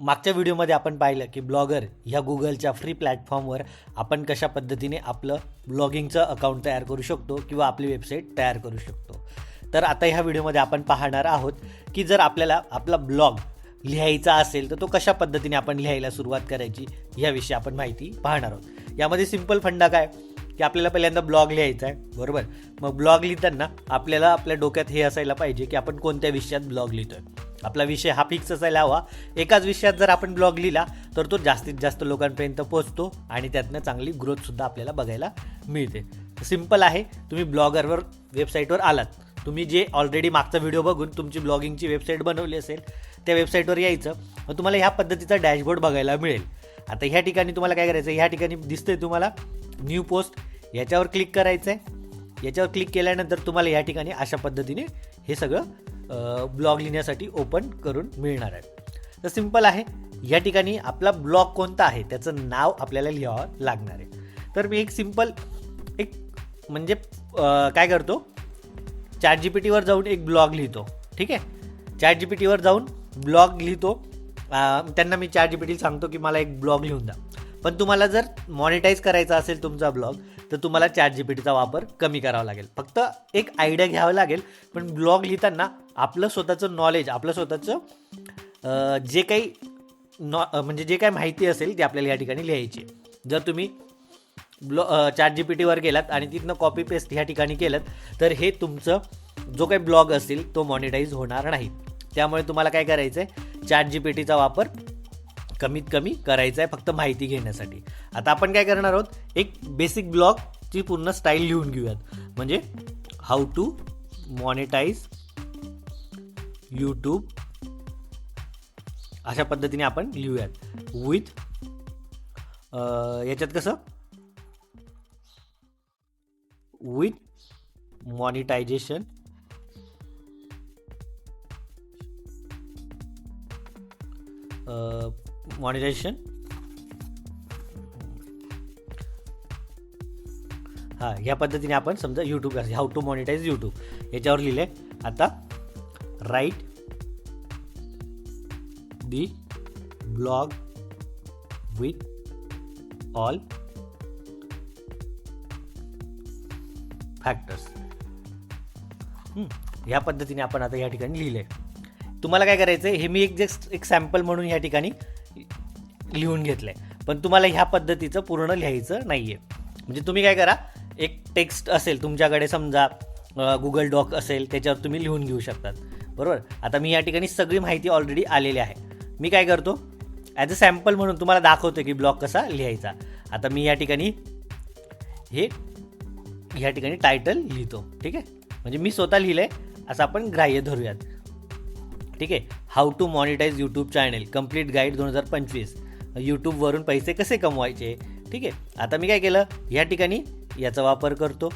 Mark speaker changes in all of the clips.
Speaker 1: मागच्या व्हिडिओमध्ये आपण पाहिलं की ब्लॉगर ह्या गुगलच्या फ्री प्लॅटफॉर्मवर आपण कशा पद्धतीने आपलं ब्लॉगिंगचं अकाउंट तयार करू शकतो किंवा आपली वेबसाईट तयार करू शकतो. तर आता ह्या व्हिडिओमध्ये आपण पाहणार आहोत की जर आपल्याला आपला ब्लॉग लिहायचा असेल तर तो कशा पद्धतीने आपण लिहायला सुरुवात करायची याविषयी आपण माहिती पाहणार आहोत. यामध्ये सिंपल फंडा काय? की आपल्याला पहिल्यांदा ब्लॉग लिहायचा आहे बरोबर? मग ब्लॉग लिहिताना आपल्याला आपल्या डोक्यात हे असायला पाहिजे की आपण कोणत्या विषयात ब्लॉग लिहितोय. आपला विषय हा फिक्स असायला हवा एकाच विषयात जर आपण ब्लॉग लिहिला तर तो जास्तीत जास्त लोकांपर्यंत पोहोचतो आणि त्यातनं चांगली ग्रोथसुद्धा आपल्याला बघायला मिळते. सिंपल आहे तुम्ही ब्लॉगरवर वेबसाईटवर आलात. तुम्ही जे ऑलरेडी मागचा व्हिडिओ बघून तुमची ब्लॉगिंगची वेबसाईट बनवली असेल त्या वेबसाईटवर यायचं मग तुम्हाला ह्या पद्धतीचा डॅशबोर्ड बघायला मिळेल. आता ह्या ठिकाणी तुम्हाला काय करायचं ह्या ठिकाणी दिसतंय तुम्हाला न्यू पोस्ट याच्यावर क्लिक करायचं आहे याच्यावर क्लिक केल्यानंतर तुम्हाला या ठिकाणी अशा पद्धतीने हे सगळं ब्लॉग लिहिण्यासाठी ओपन करून मिळणार आहे तर सिंपल आहे. या ठिकाणी आपला ब्लॉग कोणता आहे त्याचं नाव आपल्याला लिहावं लागणार आहे. तर मी एक सिंपल एक म्हणजे काय करतो? चॅट जी पी टीवर जाऊन एक ब्लॉग लिहितो. ठीक आहे? चॅट जी पी टीवर जाऊन ब्लॉग लिहितो. त्यांना मी चॅट जी पी टी सांगतो की मला एक ब्लॉग लिहून द्या. पण तुम्हाला जर मॉनिटाईज करायचा असेल तुमचा ब्लॉग तर तुम्हाला चॅट जी पी टीचा वापर कमी करावा लागेल. फक्त एक आयडिया घ्यावा लागेल पण ब्लॉग लिहिताना आपलं स्वतःचं नॉलेज आपलं स्वतःचं जे काही नॉ म्हणजे जे काही माहिती असेल ती आपल्याला या ठिकाणी लिहायची आहे. जर तुम्ही ब्लॉ चॅट जी पी टीवर गेलात आणि तिथनं कॉपी पेस्ट ह्या ठिकाणी केलं तर हे तुमचं जो काही ब्लॉग असेल तो मॉनिटाईज होणार नाही. त्यामुळे तुम्हाला काय करायचं आहे चार जी पी टीचा वापर कमीत कमी करायचा आहे फक्त माहिती घेण्यासाठी. आता आपण काय करणार आहोत? एक बेसिक ब्लॉगची पूर्ण स्टाईल लिहून घेऊयात. म्हणजे हाऊ टू मॉनिटाईज यूट्यूब अशा पद्धतीने आपण लिहूयात. विथ याच्यात कसं? विथ मॉनिटायझेशन मॉनिटायझेशन हां ह्या पद्धतीने आपण समजा YouTube how to monetize YouTube याच्यावर लिहिले आता write the blog with all factors. ह्या पद्धतीने आपण आता या ठिकाणी लिहिले तुम्हाला काय करायचं आहे हे मी एक जस्ट एक सॅम्पल म्हणून या ठिकाणी लिहून घेतलं आहे पण तुम्हाला ह्या पद्धतीचं पूर्ण लिहायचं नाही आहे म्हणजे तुम्ही काय करा एक टेक्स्ट असेल तुमच्याकडे समजा गुगल डॉक असेल त्याच्यावर तुम्ही लिहून घेऊ शकतात. बरोबर? आता मी या ठिकाणी सगळी माहिती ऑलरेडी आलेली आहे. मी काय करतो? ॲज अ सॅम्पल म्हणून तुम्हाला दाखवतो की ब्लॉग कसा लिहायचा. आता मी या ठिकाणी हे ह्या ठिकाणी टायटल लिहितो. ठीक आहे? म्हणजे मी स्वतः लिहिलं आहे असं आपण ग्राह्य धरूयात. ठीक आहे? How to monetize YouTube channel complete guide दोन हजार पंचवीस. यूट्यूबवरून पैसे कसे कमवायचे? ठीक आहे? आता मी काय केलं? ह्या ठिकाणी याचा वापर करतो.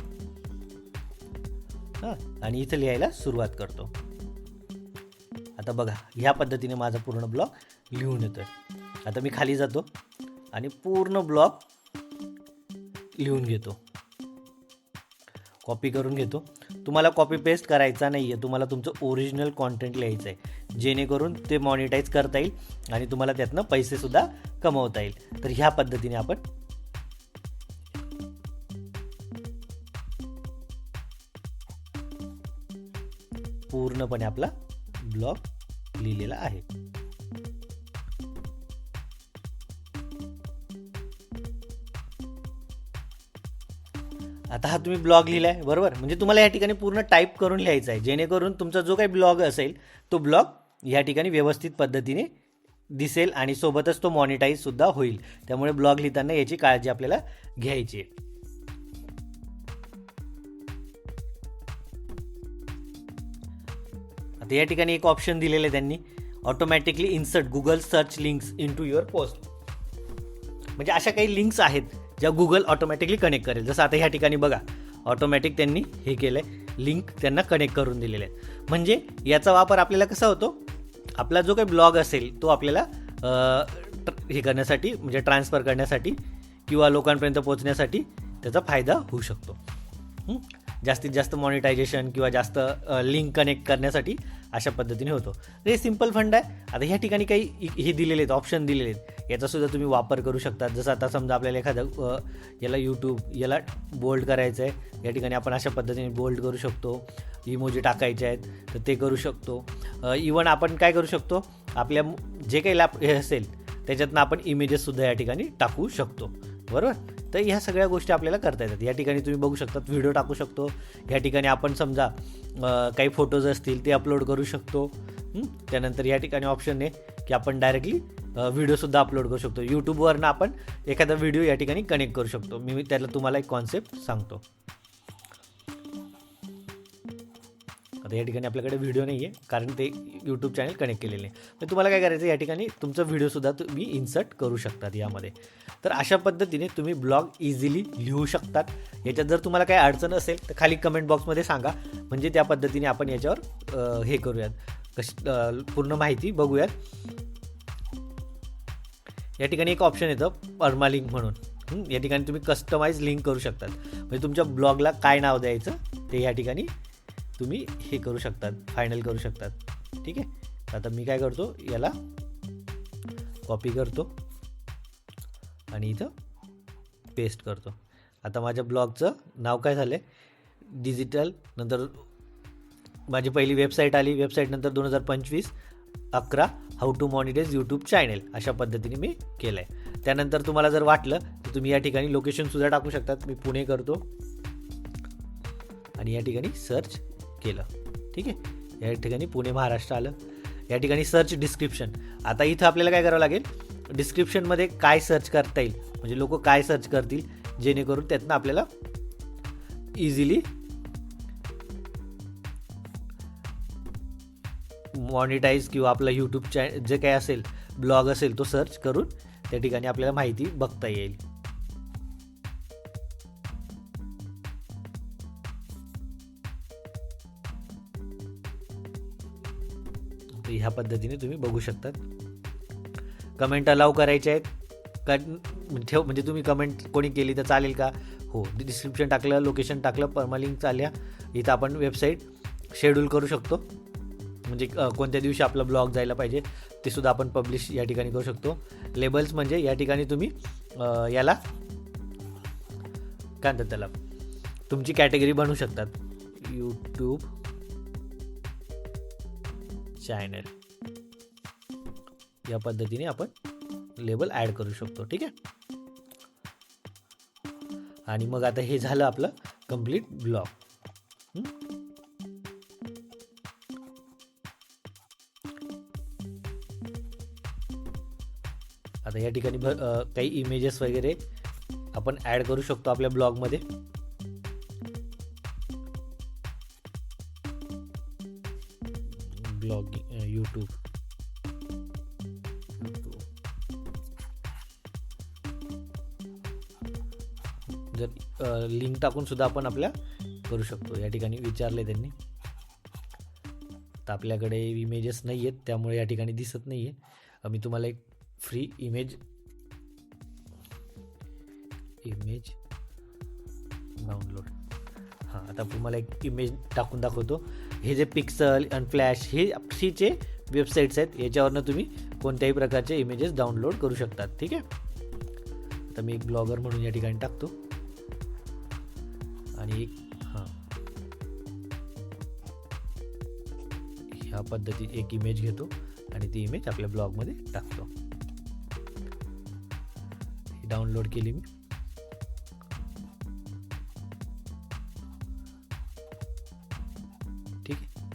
Speaker 1: हां? आणि इथं लिहायला सुरुवात करतो. आता बघा ह्या पद्धतीने माझा पूर्ण ब्लॉग लिहून येतोय. आता मी खाली जातो आणि पूर्ण ब्लॉग लिहून घेतो. कॉपी करून घेतो. तुम्हाला कॉपी पेस्ट करायचा नाही आहे तुम्हाला तुमचं ओरिजिनल कॉन्टेंट लिहायचं आहे जेणेकरून ते मॉनिटाईज करता येईल आणि तुम्हाला त्यातनं पैसेसुद्धा कमवता येईल. तर ह्या पद्धतीने आपण पूर्णपणे आपला ब्लॉग लिहिलेला आहे. आता हा तुम्ही ब्लॉग लिहिला आहे बरोबर? म्हणजे तुम्हाला या ठिकाणी पूर्ण टाईप करून लिहायचा आहे. जेणेकरून तुमचा जो काही ब्लॉग असेल तो ब्लॉग या ठिकाणी व्यवस्थित पद्धतीने दिसेल आणि सोबतच तो मॉनिटाईज सुद्धा होईल. त्यामुळे ब्लॉग लिहिताना याची काळजी आपल्याला घ्यायची आहे. आता या ठिकाणी एक ऑप्शन दिलेलं आहे त्यांनी. Automatically insert Google search links into your post म्हणजे अशा काही लिंक्स आहेत ज्या गुगल ऑटोमॅटिकली कनेक्ट करेल. जसं आता ह्या ठिकाणी बघा ऑटोमॅटिक त्यांनी हे केलं आहे लिंक त्यांना कनेक्ट करून दिलेले आहेत म्हणजे याचा वापर आपल्याला कसा होतो? आपला जो काही ब्लॉग असेल तो आपल्याला ट्र- हे करण्यासाठी म्हणजे ट्रान्सफर करण्यासाठी किंवा लोकांपर्यंत पोहोचण्यासाठी त्याचा फायदा होऊ शकतो. जास्तीत जास्त मॉनिटायझेशन किंवा जास्त लिंक कनेक्ट करण्यासाठी अशा पद्धतीने होतो. तर हे सिंपल फंड आहे. आता ह्या ठिकाणी काही हे दिलेले आहेत ऑप्शन दिलेले आहेत. याचासुद्धा तुम्ही वापर करू शकता. जसं आता समजा आपल्याला एखादं याला यूट्यूब याला बोल्ड करायचं आहे. या ठिकाणी आपण अशा पद्धतीने बोल्ड करू शकतो. इमोजी टाकायचे आहेत तर ते करू शकतो. इवन आपण काय करू शकतो? आपल्या जे काही लॅप हे असेल त्याच्यातनं आपण इमेजेससुद्धा या ठिकाणी टाकू शकतो. बरोबर? तर ह्या सगळ्या गोष्टी आपल्याला करता येतात. या ठिकाणी तुम्ही बघू शकता व्हिडिओ टाकू शकतो. या ठिकाणी आपण समजा काही फोटोज असतील ते अपलोड करू शकतो. त्यानंतर या ठिकाणी ऑप्शन आहे की आपण डायरेक्टली व्हिडिओसुद्धा अपलोड करू शकतो. यूट्यूबवरनं आपण एखादा व्हिडिओ या ठिकाणी कनेक्ट करू शकतो. मी त्याला तुम्हाला एक कॉन्सेप्ट सांगतो. आता या ठिकाणी आपल्याकडे व्हिडिओ नाही आहे कारण ते यूट्यूब चॅनल कनेक्ट केलेले आहे. तर तुम्हाला काय करायचं या ठिकाणी तुमचा व्हिडिओसुद्धा तुम्ही इन्सर्ट करू शकतात यामध्ये. तर अशा पद्धतीने तुम्ही ब्लॉग इझिली लिहू शकतात. याच्यात जर तुम्हाला काही अडचण असेल तर खाली कमेंट बॉक्समध्ये सांगा. म्हणजे त्या पद्धतीने आपण याच्यावर हे करूयात. कशी पूर्ण माहिती बघूयात. या ठिकाणी एक ऑप्शन येतं परमालिंक म्हणून. या ठिकाणी तुम्ही कस्टमाइज लिंक करू शकतात. म्हणजे तुमच्या ब्लॉगला काय नाव द्यायचं ते या ठिकाणी तुम्ही हे करू शकतात फायनल करू शकतात. ठीक आहे? आता मी काय करतो याला कॉपी करतो आणि इथं पेस्ट करतो. आता माझ्या ब्लॉगचं नाव काय झालं आहे डिजिटल नंतर माझी पहिली वेबसाईट आली. वेबसाईटनंतर दोन हजार पंचवीस अकरा how to monetize YouTube channel अशा पद्धतीने मी केलं आहे त्यानंतर तुम्हाला जर वाटलं तर तुम्ही या ठिकाणी लोकेशनसुद्धा टाकू शकतात. मी पुणे करतो. आणि या ठिकाणी सर्च केलं. ठीक आहे? या ठिकाणी पुणे महाराष्ट्र आलं. या ठिकाणी सर्च डिस्क्रिप्शन आता इथं आपल्याला काय करावं लागेल? डिस्क्रिप्शनमध्ये काय सर्च करता येईल? म्हणजे लोक काय सर्च करतील? जेणेकरून त्यातनं आपल्याला इझिली मॉनिटाईज किंवा आपला यूट्यूब चॅ जे काय असेल ब्लॉग असेल तो सर्च करून त्या ठिकाणी आपल्याला माहिती बघता येईल. ह्या पद्धतीने तुम्ही बघू शकतात. कमेंट अलाव करायचे आहेत. का ठेव म्हणजे तुम्ही कमेंट कोणी केली तर चालेल का? हो डिस्क्रिप्शन टाकलं लोकेशन टाकलं परमालिंक चालल्या इथं आपण वेबसाईट शेड्यूल करू शकतो. म्हणजे कोणत्या दिवशी आपला ब्लॉग जायला पाहिजे ते सुद्धा आपण पब्लिश या ठिकाणी करू शकतो. लेबल्स म्हणजे या ठिकाणी तुम्ही याला काय म्हणतात त्याला? तुमची कॅटेगरी बनवू शकतात. यूट्यूब चॅनल या पद्धतीने आपण लेबल ॲड करू शकतो ठीक आहे? आणि मग आता हे झालं आपलं कंप्लीट ब्लॉग आता या ठिकाणी भर काही इमेजेस वगैरे आपण ॲड करू शकतो आपल्या ब्लॉगमध्ये जर लिंक टाकून सुद्धा आपण आपल्या करू शकतो. या ठिकाणी विचारले त्यांनी. तर आपल्याकडे इमेजेस नाही आहेत त्यामुळे या ठिकाणी दिसत नाही आहे मी तुम्हाला एक फ्री इमेज इमेज डाउनलोड हां आता तुम्हाला एक इमेज टाकून दाखवतो. हे जे पिक्सल आणि फ्लॅश हे फ्रीचे वेबसाईट्स आहेत. याच्यावरनं तुम्ही कोणत्याही प्रकारचे इमेजेस डाउनलोड करू शकतात. ठीक आहे? आता मी एक ब्लॉगर म्हणून या ठिकाणी टाकतो. आणि एक हां. ह्या पद्धती एक इमेज घेतो आणि ती इमेज आपल्या ब्लॉगमध्ये टाकतो. डाउनलोड केली मी. ठीक आहे.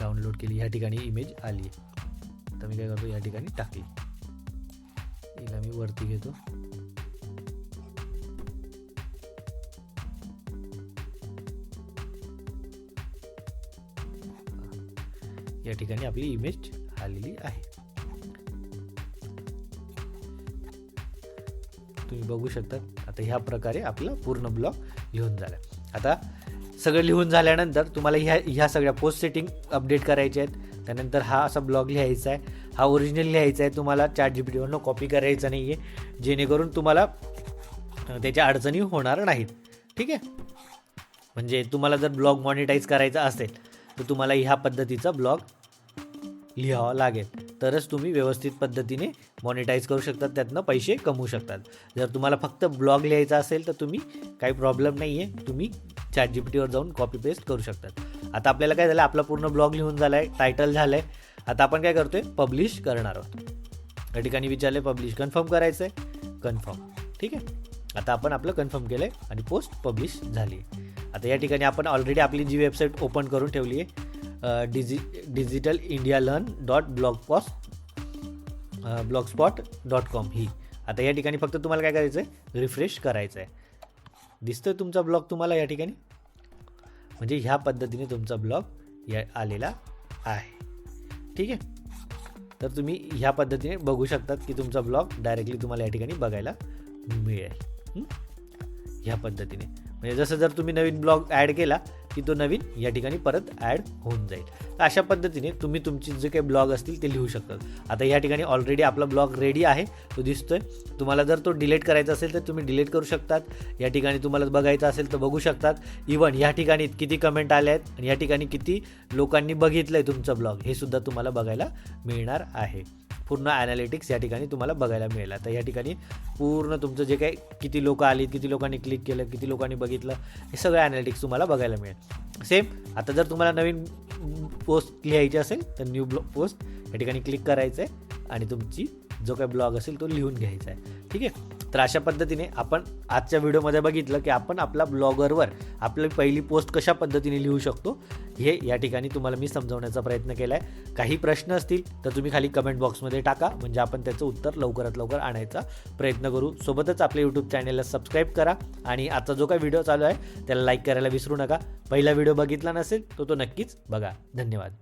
Speaker 1: डाउनलोड केली ह्या ठिकाणी इमेज आली. आहे तर मी काय करतो या ठिकाणी टाकली. हिला मी वरती घेतो. या ठिकाणी आपली इमेज आलेली आहे. तुम्ही बघू शकता आता ह्या प्रकारे आपला पूर्ण ब्लॉग लिहून झाला. आता सगळं लिहून झाल्यानंतर तुम्हाला ह्या ह्या सगळ्या पोस्ट सेटिंग अपडेट करायच्या आहेत. त्यानंतर हा असा ब्लॉग लिहायचा आहे. हा ओरिजिनल लिहायचा आहे. तुम्हाला चार जी पी टीवरनं कॉपी करायचा नाही आहे जेणेकरून तुम्हाला त्याच्या अडचणी होणार नाहीत. ठीक आहे? म्हणजे तुम्हाला जर ब्लॉग मॉनिटाईज करायचा असेल तर तुम्हाला ह्या पद्धतीचा ब्लॉग लिहावा लागेल. तरच तुम्ही व्यवस्थित पद्धतीने मॉनिटाईज करू शकतात त्यातनं पैसे कमवू शकतात. जर तुम्हाला फक्त ब्लॉग लिहायचा असेल तर तुम्ही काही प्रॉब्लेम नाही आहे तुम्ही चॅट जी पी टीवर जाऊन कॉपी पेस्ट करू शकतात. आता आपल्याला काय झालं आपला पूर्ण ब्लॉग लिहून झाला आहे टायटल झालं आहे आता आपण काय करतोय? पब्लिश करणार आहोत. या ठिकाणी विचारले पब्लिश कन्फर्म करायचं आहे कन्फर्म ठीक आहे? आता आपण आपलं कन्फर्म केलं आहे आणि पोस्ट पब्लिश झाली आहे आता या ठिकाणी आपण ऑलरेडी आपली जी वेबसाईट ओपन करून ठेवली आहे digi digital India learn dot blog post blogspot dot com ही. आता या ठिकाणी फक्त तुम्हाला काय करायचं आहे रिफ्रेश करायचं आहे दिसतं तुमचा ब्लॉग तुम्हाला या ठिकाणी? म्हणजे ह्या पद्धतीने तुमचा ब्लॉग या आलेला आहे. ठीक आहे? तर तुम्ही ह्या पद्धतीने बघू शकतात की तुमचा ब्लॉग डायरेक्टली तुम्हाला या ठिकाणी बघायला मिळेल. ह्या पद्धतीने. म्हणजे जसं जर तुम्ही नवीन ब्लॉग ॲड केला की तो नवीन या ठिकाणी परत ॲड होऊन जाईल. तर अशा पद्धतीने तुम्ही तुमचे जे काही ब्लॉग असतील ते लिहू शकतात. आता या ठिकाणी ऑलरेडी आपला ब्लॉग रेडी आहे तो दिसतोय. तुम्हाला जर तो डिलीट करायचा असेल तर तुम्ही डिलीट करू शकतात. या ठिकाणी तुम्हाला बघायचं असेल तर बघू शकतात. इवन या ठिकाणी किती कमेंट आले आहेत आणि या ठिकाणी किती लोकांनी बघितलं आहे तुमचं ब्लॉग हे सुद्धा तुम्हाला बघायला मिळणार आहे. पूर्ण ॲनालिटिक्स या ठिकाणी तुम्हाला बघायला मिळेल. आता या ठिकाणी पूर्ण तुमचं जे काही किती लोक आली किती लोकांनी क्लिक केलं किती लोकांनी बघितलं हे सगळं ॲनालिटिक्स तुम्हाला बघायला मिळेल. सेम आता जर तुम्हाला नवीन पोस्ट लिहायची असेल तर न्यू ब्लॉग पोस्ट या ठिकाणी क्लिक करायचं आहे आणि तुमची जो काही ब्लॉग असेल तो लिहून घ्यायचा आहे. ठीक आहे? तर अशा पद्धतीने आपण आजच्या व्हिडिओमध्ये बघितलं की आपण आपला ब्लॉगरवर आपली पहिली पोस्ट कशा पद्धतीने लिहू शकतो हे या ठिकाणी तुम्हाला मी समजवण्याचा प्रयत्न केला आहे काही प्रश्न असतील तर तुम्ही खाली कमेंट बॉक्समध्ये टाका म्हणजे आपण त्याचं उत्तर लवकरात लवकर आणायचा प्रयत्न करू. सोबतच आपल्या यूट्यूब चॅनेलला सबस्क्राईब करा आणि आजचा जो काही व्हिडिओ चालू आहे त्याला लाईक करायला विसरू नका. पहिला व्हिडिओ बघितला नसेल तो तो नक्कीच बघा. धन्यवाद.